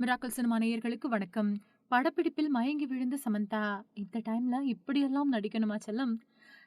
Miracle cinema நேயர்களுக்கு வணக்கம். படப்பிடிப்பில் மயங்கி விழுந்த சமந்தா, இந்த டைம்ல இப்படியெல்லாம் நடிக்கணுமா செல்லம்?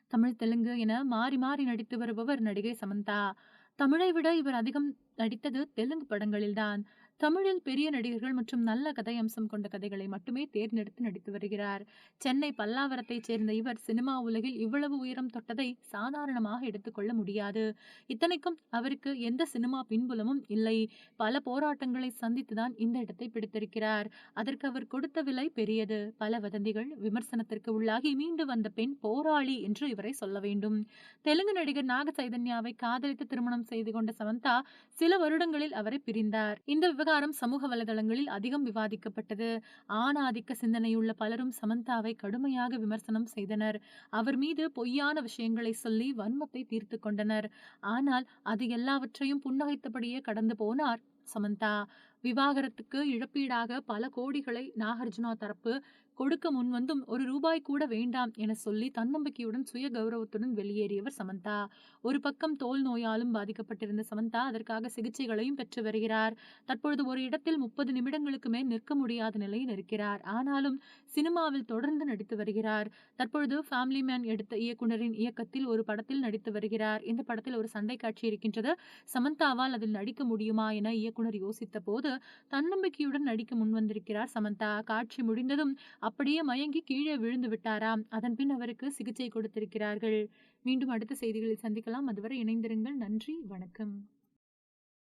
தமிழ், தெலுங்கு என மாறி மாறி நடித்து வருபவர் நடிகை சமந்தா. தமிழை விட இவர் அதிகம் நடித்தது தெலுங்கு படங்களில்தான். தமிழில் பெரிய நடிகர்கள் மற்றும் நல்ல கதையம்சம் கொண்ட கதைகளை மட்டுமே தேர்ந்தெடுத்து நடித்து வருகிறார். சென்னை பல்லாவரத்தைச் சேர்ந்த இவர் சினிமா உலகில் இவ்வளவு உயரம் தொட்டதை சாதாரணமாக எடுத்துக்கொள்ள முடியாது. இத்தனைக்கும் அவருக்கு எந்த சினிமா பின்புலமும் இல்லை. பல போராட்டங்களை சந்தித்துதான் இந்த இடத்தை பிடித்திருக்கிறார். அதற்கு அவர் கொடுத்த விலை பெரியது. பல வதந்திகள், விமர்சனத்திற்கு உள்ளாகி மீண்டு வந்த பெண் போராளி என்று இவரை சொல்ல வேண்டும். தெலுங்கு நடிகர் நாக சைதன்யாவை காதலித்து திருமணம் செய்து கொண்ட சமந்தா சில வருடங்களில் அவரை பிரிந்தார். இந்த விவகாரம் சமூக வலைதளங்களில் அதிகம் விவாதிக்கப்பட்டது. ஆணாதிக்க சிந்தனையுள்ள பலரும் சமந்தாவை கடுமையாக விமர்சனம் செய்தனர். அவர் மீது பொய்யான விஷயங்களை சொல்லி வன்மத்தை தீர்த்து கொண்டனர். ஆனால் அது எல்லாவற்றையும் புன்னகைத்தபடியே கடந்து போனார் சமந்தா. விவாகரத்துக்கு இழப்பீடாக பல கோடிகளை நாகார்ஜுனா தரப்பு கொடுக்க முன்வந்தும் ஒரு ரூபாய் கூட வேண்டாம் என சொல்லி தன்னம்பிக்கையுடன் சுய கௌரவத்துடன் வெளியேறியவர் சமந்தா. ஒரு பக்கம் தோல் நோயாலும் பாதிக்கப்பட்டிருந்த சமந்தா அதற்காக சிகிச்சைகளையும் பெற்று வருகிறார். தற்பொழுது ஒரு இடத்தில் முப்பது நிமிடங்களுக்கு மேல் நிற்க முடியாத நிலையில் இருக்கிறார். ஆனாலும் சினிமாவில் தொடர்ந்து நடித்து வருகிறார். தற்பொழுது ஃபேமிலி மேன் எடுத்த இயக்குனரின் இயக்கத்தில் ஒரு படத்தில் நடித்து வருகிறார். இந்த படத்தில் ஒரு சண்டை காட்சி இருக்கின்றது. சமந்தாவால் அதில் நடிக்க முடியுமா என இயக்குனர் யோசித்த போது தன்னம்பிக்கையுடன் நடிக்க முன்வந்திருக்கிறார் சமந்தா. காட்சி முடிந்ததும் அப்படியே மயங்கி கீழே விழுந்து விட்டாராம். அதன்பின் அவருக்கு சிகிச்சை கொடுத்திருக்கிறார்கள். மீண்டும் அடுத்த செய்திகளில் சந்திக்கலாம். அதுவரை இணைந்திருங்கள். நன்றி, வணக்கம்.